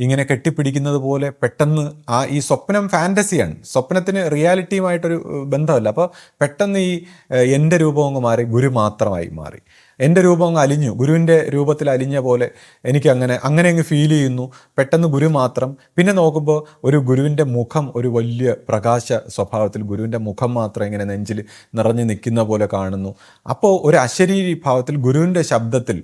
ഇങ്ങനെ കെട്ടിപ്പിടിക്കുന്നത് പോലെ പെട്ടെന്ന് ആ ഈ സ്വപ്നം ഫാന്റസിയാണ് സ്വപ്നത്തിന് റിയാലിറ്റിയുമായിട്ടൊരു ബന്ധമല്ല. അപ്പോൾ പെട്ടെന്ന് ഈ എന്റെ രൂപം അങ്ങ് മാറി ഗുരു മാത്രമായി മാറി. എന്റെ രൂപം അങ്ങ് അലിഞ്ഞു. ഗുരുവിന്റെ രൂപത്തിൽ അലിഞ്ഞ പോലെ എനിക്ക് അങ്ങനെ അങ്ങനെ അങ്ങ് ഫീൽ ചെയ്യുന്നു. പെട്ടെന്ന് ഗുരു മാത്രം. പിന്നെ നോക്കുമ്പോൾ ഒരു ഗുരുവിന്റെ മുഖം ഒരു വലിയ പ്രകാശ സ്വഭാവത്തിൽ ഗുരുവിന്റെ മുഖം മാത്രം ഇങ്ങനെ നെഞ്ചിൽ നിറഞ്ഞു നിൽക്കുന്ന പോലെ കാണുന്നു. അപ്പോൾ ഒരു അശരീരി ഭാവത്തിൽ ഗുരുവിന്റെ ശബ്ദത്തിൽ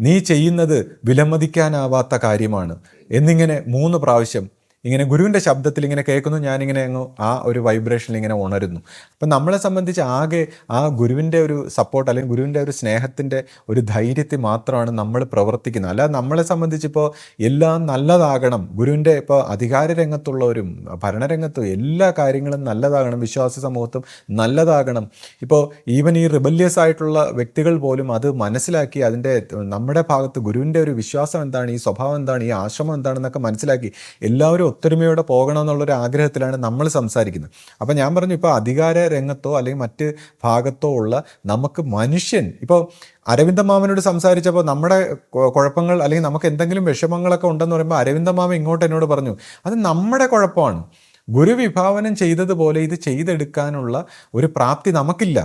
നീ ചെയ്യുന്നത് വിലമതിക്കാനാവാത്ത കാര്യമാണ്. എന്നിങ്ങനെ മൂന്ന് പ്രാവശ്യം ഇങ്ങനെ ഗുരുവിന്റെ ശബ്ദത്തിൽ ഇങ്ങനെ കേൾക്കുന്നു ഞാനിങ്ങനെ അങ്ങ് ആ ഒരു വൈബ്രേഷനിൽ ഇങ്ങനെ ഉണരുന്നു. അപ്പം നമ്മളെ സംബന്ധിച്ച് ആകെ ആ ഗുരുവിന്റെ ഒരു സപ്പോർട്ട് അല്ലെങ്കിൽ ഗുരുവിന്റെ ഒരു സ്നേഹത്തിന്റെ ഒരു ധൈര്യത്തിൽ മാത്രമാണ് നമ്മൾ പ്രവർത്തിക്കുന്നത്. അല്ലാതെ നമ്മളെ സംബന്ധിച്ചിപ്പോൾ എല്ലാം നല്ലതാകണം ഗുരുവിന്റെ ഇപ്പോൾ അധികാര രംഗത്തുള്ളവരും ഭരണരംഗത്തും എല്ലാ കാര്യങ്ങളും നല്ലതാകണം വിശ്വാസ സമൂഹത്തും നല്ലതാകണം. ഇപ്പോൾ ഈവൻ ഈ റിബല്യസ് ആയിട്ടുള്ള വ്യക്തികൾ പോലും അത് മനസ്സിലാക്കി അതിന്റെ നമ്മുടെ ഭാഗത്ത് ഗുരുവിന്റെ ഒരു വിശ്വാസം എന്താണ് ഈ സ്വഭാവം എന്താണ് ഈ ആശ്രമം എന്താണെന്നൊക്കെ മനസ്സിലാക്കി എല്ലാവരും ഒത്തൊരുമയോടെ പോകണം എന്നുള്ളൊരു ആഗ്രഹത്തിലാണ് നമ്മൾ സംസാരിക്കുന്നത്. അപ്പോൾ ഞാൻ പറഞ്ഞു ഇപ്പോൾ അധികാര രംഗത്തോ അല്ലെങ്കിൽ മറ്റ് ഭാഗത്തോ ഉള്ള നമുക്ക് മനുഷ്യൻ ഇപ്പോൾ അരവിന്ദ മാമനോട് സംസാരിച്ചപ്പോൾ നമ്മുടെ കുഴപ്പങ്ങൾ അല്ലെങ്കിൽ നമുക്ക് എന്തെങ്കിലും വിഷമങ്ങളൊക്കെ ഉണ്ടെന്ന് പറയുമ്പോൾ അരവിന്ദ മാമ ഇങ്ങോട്ട് എന്നോട് പറഞ്ഞു അത് നമ്മുടെ കുഴപ്പമാണ്. ഗുരുവിഭാവനം ചെയ്തതുപോലെ ഇത് ചെയ്തെടുക്കാനുള്ള ഒരു പ്രാപ്തി നമുക്കില്ല.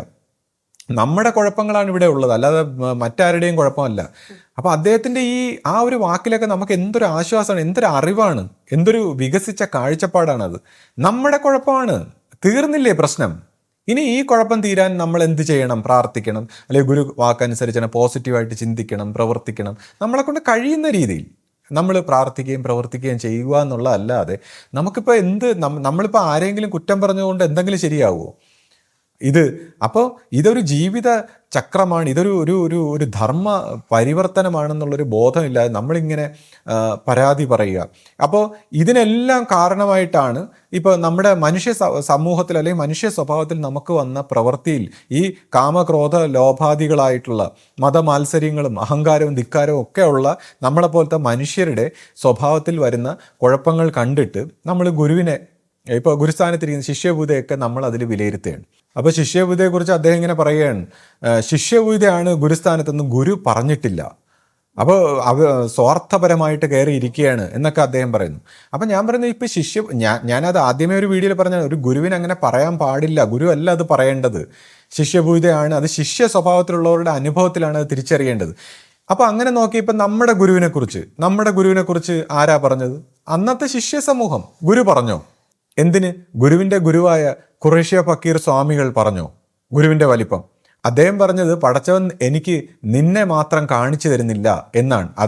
നമ്മുടെ കുഴപ്പങ്ങളാണ് ഇവിടെ ഉള്ളത്. അല്ലാതെ മറ്റാരുടെയും കുഴപ്പമല്ല. അപ്പൊ അദ്ദേഹത്തിന്റെ ഈ ആ ഒരു വാക്കിലൊക്കെ നമുക്ക് എന്തൊരു ആശ്വാസമാണ് എന്തൊരു അറിവാണ് എന്തൊരു വികസിച്ച കാഴ്ചപ്പാടാണ് അത് നമ്മുടെ കുഴപ്പമാണ്. തീർന്നില്ലേ പ്രശ്നം? ഇനി ഈ കുഴപ്പം തീരാൻ നമ്മൾ എന്ത് ചെയ്യണം? പ്രാർത്ഥിക്കണം. അല്ലെങ്കിൽ ഗുരു വാക്കനുസരിച്ച് പോസിറ്റീവായിട്ട് ചിന്തിക്കണം പ്രവർത്തിക്കണം. നമ്മളെ കൊണ്ട് കഴിയുന്ന രീതിയിൽ നമ്മൾ പ്രാർത്ഥിക്കുകയും പ്രവർത്തിക്കുകയും ചെയ്യുക എന്നുള്ളതല്ലാതെ നമുക്കിപ്പോൾ എന്ത് നമ്മളിപ്പോൾ ആരെങ്കിലും കുറ്റം പറഞ്ഞുകൊണ്ട് എന്തെങ്കിലും ശരിയാവുമോ ഇത് അപ്പോൾ ഇതൊരു ജീവിത ചക്രമാണ് ഇതൊരു ഒരു ഒരു ഒരു ധർമ്മ പരിവർത്തനമാണെന്നുള്ളൊരു ബോധമില്ലാതെ നമ്മളിങ്ങനെ പരാതി പറയുക. അപ്പോൾ ഇതിനെല്ലാം കാരണമായിട്ടാണ് ഇപ്പോൾ നമ്മുടെ മനുഷ്യ സമൂഹത്തിൽ അല്ലെങ്കിൽ മനുഷ്യ സ്വഭാവത്തിൽ നമുക്ക് വന്ന പ്രവൃത്തിയിൽ ഈ കാമക്രോധ ലോഭാദികളായിട്ടുള്ള മതമാത്സര്യങ്ങളും അഹങ്കാരവും ധിക്കാരവും ഒക്കെ ഉള്ള നമ്മളെപ്പോലത്തെ മനുഷ്യരുടെ സ്വഭാവത്തിൽ വരുന്ന കുഴപ്പങ്ങൾ കണ്ടിട്ട് നമ്മൾ ഗുരുവിനെ ഇപ്പോൾ ഗുരുസ്ഥാനത്തിരിക്കുന്ന ശിഷ്യഭൂതയൊക്കെ നമ്മൾ അതിൽ വിലയിരുത്തുകയാണ്. അപ്പോൾ ശിഷ്യഭൂതയെക്കുറിച്ച് അദ്ദേഹം ഇങ്ങനെ പറയുകയാണ് ശിഷ്യഭൂതയാണ് ഗുരുസ്ഥാനത്തെന്ന് ഗുരു പറഞ്ഞിട്ടില്ല. അപ്പോൾ അവ സ്വാർത്ഥപരമായിട്ട് കയറി ഇരിക്കുകയാണ് എന്നൊക്കെ അദ്ദേഹം പറയുന്നു. അപ്പം ഞാൻ പറയുന്നത് ഇപ്പം ശിഷ്യ ഞാൻ ഞാനത് ആദ്യമേ ഒരു വീഡിയോയിൽ പറഞ്ഞ ഒരു ഗുരുവിന് അങ്ങനെ പറയാൻ പാടില്ല. ഗുരു അല്ല അത് പറയേണ്ടത്. ശിഷ്യഭൂതയാണ് അത് ശിഷ്യ സ്വഭാവത്തിലുള്ളവരുടെ അനുഭവത്തിലാണ് അത് തിരിച്ചറിയേണ്ടത്. അപ്പോൾ അങ്ങനെ നോക്കിയപ്പോൾ നമ്മുടെ ഗുരുവിനെക്കുറിച്ച് നമ്മുടെ ഗുരുവിനെക്കുറിച്ച് ആരാ പറഞ്ഞത്? അന്നത്തെ ശിഷ്യ സമൂഹം. ഗുരു പറഞ്ഞോ? എന്തിന്? ഗുരുവിന്റെ ഗുരുവായ ഖുറേഷ്യ ഫക്കീർ സ്വാമികൾ പറഞ്ഞു ഗുരുവിന്റെ വലിപ്പം. അദ്ദേഹം പറഞ്ഞത് പടച്ചവൻ എനിക്ക് നിന്നെ മാത്രം കാണിച്ചു തരുന്നില്ല എന്നാണ്.